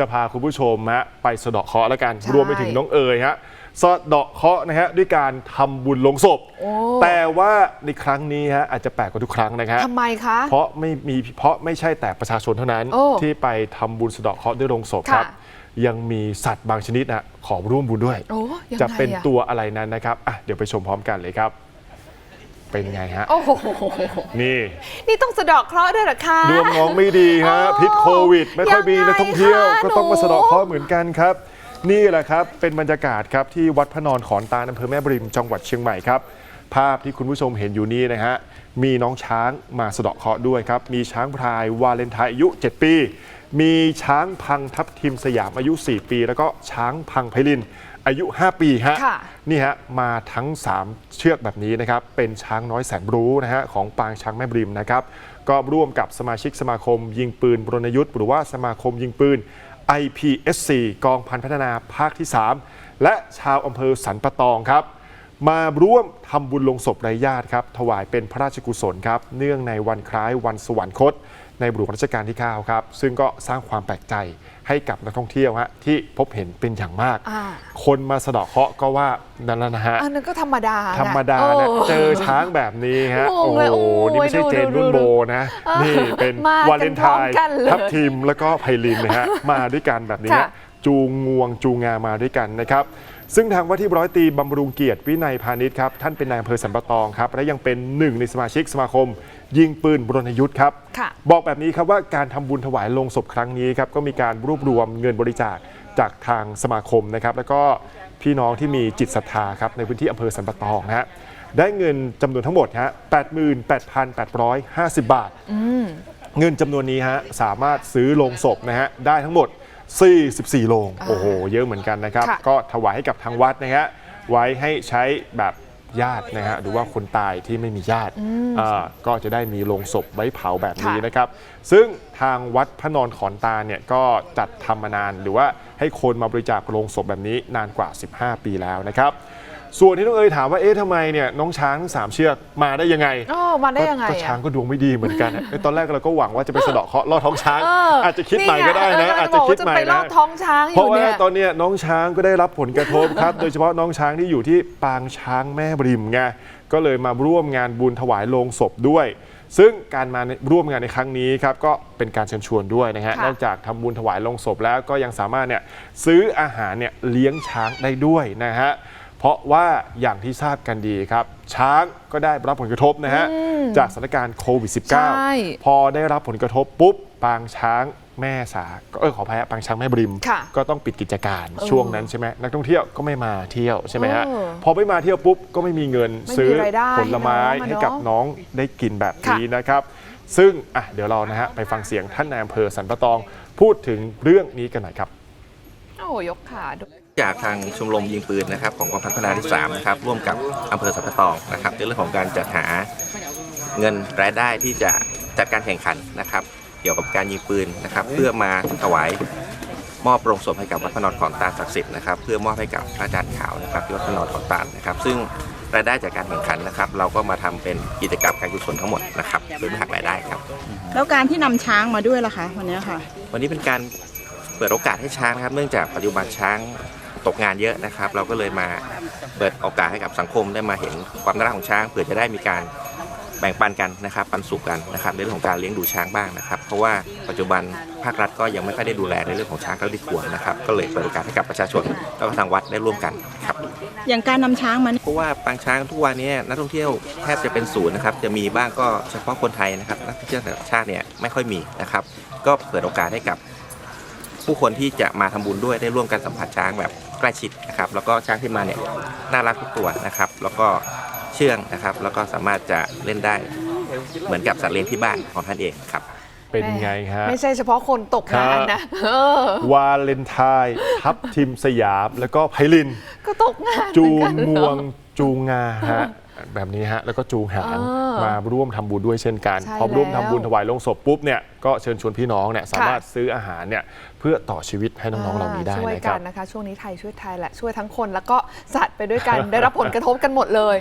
จะพาคุณผู้ชมฮะไปสะเดาะเคราะห์แล้วกัน ใช่ รวมไปถึงน้องเอ๋ยฮะสะเดาะเคราะห์นะฮะด้วยการทำบุญลงศพโอ้แต่ว่าในครั้งนี้ฮะอาจจะแปลกกว่าทุกครั้งนะฮะทำไมคะ เพราะไม่มีเพราะไม่ใช่แต่ประชาชนเท่านั้นโอ้ที่ไปทำบุญสะเดาะเคราะห์ด้วยลงศพครับค่ะยังมีสัตว์บางชนิดนะขอร่วมบุญด้วย โอ้ยังไงจะเป็นอตัวอะไรนั้นนะครับอะเดี๋ยวไปชมพร้อมกันเลยครับ เป็นไงฮะ โอ้โห นี่ นี่ต้องสะเดอกเคราะห์ด้วยเหรอคะ ดวงน้องไม่ดีฮะโอ้พิษโควิด ไม่ค่อยมียังไงนักท่องเที่ยวคะก็ต้องมาหนูสะเดาะเคราะห์เหมือนกันครับ นี่แหละครับเป็นบรรยากาศครับที่วัดพระนอนขอนตาลอำเภอแม่บริมจังหวัดเชียงใหม่ครับ ภาพที่คุณผู้ชมเห็นอยู่นี้นะฮะมีน้องช้างมาสะเดาะเคราะห์ด้วยครับ มีช้างพรายวาเลนไทน์อายุ 7 ปี มีช้างพังทับทิมสยามอายุ 4 ปี แล้วก็ช้างพังไพลิน อายุ 5 ปีฮะค่ะ นี่ฮะมาทั้ง 3 เชือกแบบนี้นะครับ เป็นช้างน้อยแสนรู้นะฮะของปางช้างแม่บริมนะครับ ก็ร่วมกับสมาชิกสมาคมยิงปืนบรณยุทธ์หรือว่าสมาคมยิงปืน IPSC กองพันพัฒนาภาคที่ 3 และชาวอำเภอสันปะตองครับ มาร่วมทำบุญลงศพไร้ญาติครับ ถวายเป็นพระราชกุศลครับ เนื่องในวันคล้ายวันสวรรคต ในหลวงรัชกาลที่ 9 ครับ ซึ่งก็สร้างความแปลกใจให้กับนักท่องเที่ยวฮะที่พบเห็นเป็นอย่างมากอ่าคนมาสะเดาะเคราะห์ก็ว่านั่นแหละนะฮะอันนั้นก็ธรรมดานะธรรมดานะโอ้เจอช้างแบบนี้ฮะงโอ้งโหเลยโอ้ยนี่ไม่ใช่ดูเจนดูรุ่นดูโบนะเออนี่เป็นมากันวาเลนไทพร้อมน์กันเลยทับทิมแล้วก็ไพลินนะฮะ มาด้วยกันแบบนี้ค่ะฮะจูงงวงจูงงามาด้วยกันนะครับ ซึ่งทางว่าที่ร้อยตรีบำรุงเกียรติวินัยพาณิชย์ครับท่านเป็นนายอำเภอสันปะตองครับ และยังเป็นหนึ่งในสมาชิกสมาคม ยิงปืนบรณยุทธ์ครับค่ะบอกแบบนี้ครับว่าการทำบุญถวายลงศพครั้งนี้ครับก็มีการรวบรวมเงินบริจาคจากทางสมาคมนะครับแล้วก็พี่น้องที่มีจิตศรัทธาครับในพื้นที่อำเภอสันปะตองนะฮะได้เงินจำนวนทั้งหมดฮะ88,850 บาท เงินจำนวนนี้ฮะสามารถซื้อโลงศพนะฮะได้ทั้งหมด 44โลงโอ้โห เยอะเหมือนกันนะครับ ค่ะ ก็ถวายให้กับทางวัดนะฮะไว้ให้ใช้แบบญาตินะฮะหรือว่าคนตายที่ไม่มีญาติอ่าก็จะได้มีโลงศพไว้เผาแบบนี้ค่ะนะครับ ซึ่งทางวัดพระนอนขอนตาเนี่ยก็จัดทำมานานหรือว่าให้คนมาบริจาคโลงศพแบบนี้นานกว่า 15 ปีแล้วนะครับ ส่วนที่น้องเอ๋ยถามว่าเอ๊ะทำไมเนี่ยน้องช้างทั้งสามเชือกมาได้ยังไงอ๋อมาได้ยังไงก็อะช้างก็ดวงไม่ดีเหมือนกันอะตอนแรกเราก็หวังว่าจะไปสะเดาะเคราะห์ลอดท้องช้าง เอออาจจะคิดใหม่ก็ได้นะเอาจจะคิดใหม่บอกว่าจะไปลอนะ ดท้องช้างอเพราะยู่ว่าเนี่ย ตอนเนี้ยน้องช้างก็ได้รับผลกระทบครับ โดยเฉพาะน้องช้างที่อยู่ที่ปางช้างแม่บริมไงก็เลยมาร่วมงานบุญถวายโลงศพด้วย ซึ่งการมาร่วมงานในครั้งนี้ครับก็เป็นการเชิญชวนด้วยนะฮะค่ะ นอกจากทำบุญถวายโลงศพแล้วก็ยังสามารถเนี่ยซื้ออาหารเนี่ยเลี้ยงช้างได้ด้วยนะฮะ เพราะว่าอย่างที่ทราบกันดีครับ ช้างก็ได้รับผลกระทบนะฮะ จากสถานการณ์โควิดใช่ -19 พอได้รับผลกระทบปุ๊บปางช้างแม่สาเออขออภัยฮะปางช้างแม่บริมค่ะก็ต้องปิดกิจการเออช่วงนั้นใช่ไหมนักท่องเที่ยวก็ไม่มาเที่ยวใช่ไหมฮะเออพอไม่มาเที่ยวปุ๊บก็ไม่มีเงินไม่มีซื้อรายได้ผลไม้ให้น้องอะให้กับเนอะน้องได้กินแบบนี้นะครับ ซึ่งอะเดี๋ยวเรานะฮะไปฟังเสียงท่านนายอำเภอสันปะตอง พูดถึงเรื่องนี้กันหน่อยครับโอ้โหยกขาดู จากทางชมรมยิงปืนนะครับของกองพันพัฒนาที่3นะครับร่วมกับอำเภอสัมปะตองนะครับในเรื่องของการจัดหาเงินรายได้ที่จะจัดการแข่งขันนะครับ เกี่ยวกับการยิงปืนนะครับ เพื่อมาถวายมอบโรงศพให้กับวัดพระนอนขอนตาลศักดิ์สิทธิ์นะครับเพื่อมอบให้กับพระอาจารย์ขาวนะครับที่วัดพระนอนขอนตาลนะครับ ซึ่งรายได้จากการแข่งขันนะครับ เราก็มาทำเป็นกิจกรรมการกุศลทั้งหมดนะครับโดยไม่หักรายได้ครับ แล้วการที่นำช้างมาด้วยล่ะคะวันนี้ค่ะ วันนี้เป็นการเปิดโอกาสให้ช้างนะครับ เนื่องจากปัจจุบันช้าง ตกงานเยอะนะครับ เราก็เลยมาเปิดโอกาสให้กับสังคมได้มาเห็นความน่ารักของช้างเผื่อจะได้มีการแบ่งปันกันนะครับปันสุขกันนะครับในเรื่องของการเลี้ยงดูช้างบ้างนะครับ เพราะว่าปัจจุบันภาครัฐก็ยังไม่ค่อยได้ดูแลในเรื่องของช้างเท่าที่ควรนะครับก็เลยเปิดโอกาสให้กับประชาชนแล้วก็ทางวัดได้ร่วมกันครับอย่างการนำช้างมาเพราะว่าปางช้างทุกวันนี้นักท่องเที่ยวแทบจะเป็นศูนย์นะครับจะมีบ้างก็เฉพาะคนไทยนะครับนักท่องเที่ยวต่างชาติเนี่ยไม่ค่อยมีนะครับก็เปิดโอกาสให้กับ ผู้คนที่จะมาทำบุญด้วยได้ร่วมกันสัมผัสช้างแบบใกล้ชิดนะครับแล้วก็ช้างที่มาเนี่ยน่ารักทุกตัวนะครับ แล้วก็เชื่องนะครับ แล้วก็สามารถจะเล่นได้เหมือนกับสัตว์เลี้ยงที่บ้านของท่านเองครับ เป็นไงฮะ ไม่ใช่เฉพาะคนตกงานนะเออวาเลนไทน์ทับทิมสยาม แล้วก็ไพลิน ก็ตกงานจูเหมืงอนกันงเหรวองจูงงาฮะแบบนี้ฮะแล้วก็จูงหางเออมาร่วมทำบุญด้วยเช่นกันใช่พอร่วมแล้วทำบุญถวายลงศพปุ๊บเนี่ยก็เชิญชวนพี่น้องเนี่ยสามารถซื้ออาหารเนี่ยเพื่อต่อชีวิตให้น้องๆเหล่านี้ได้ช่วยนะคกัรับนนะคะ ช่วงนี้ไทยช่วยไทยแหละช่วยทั้งคนแล้วก็สัตว์ไปด้วยกันได้รับผลกระทบกันหมดเลย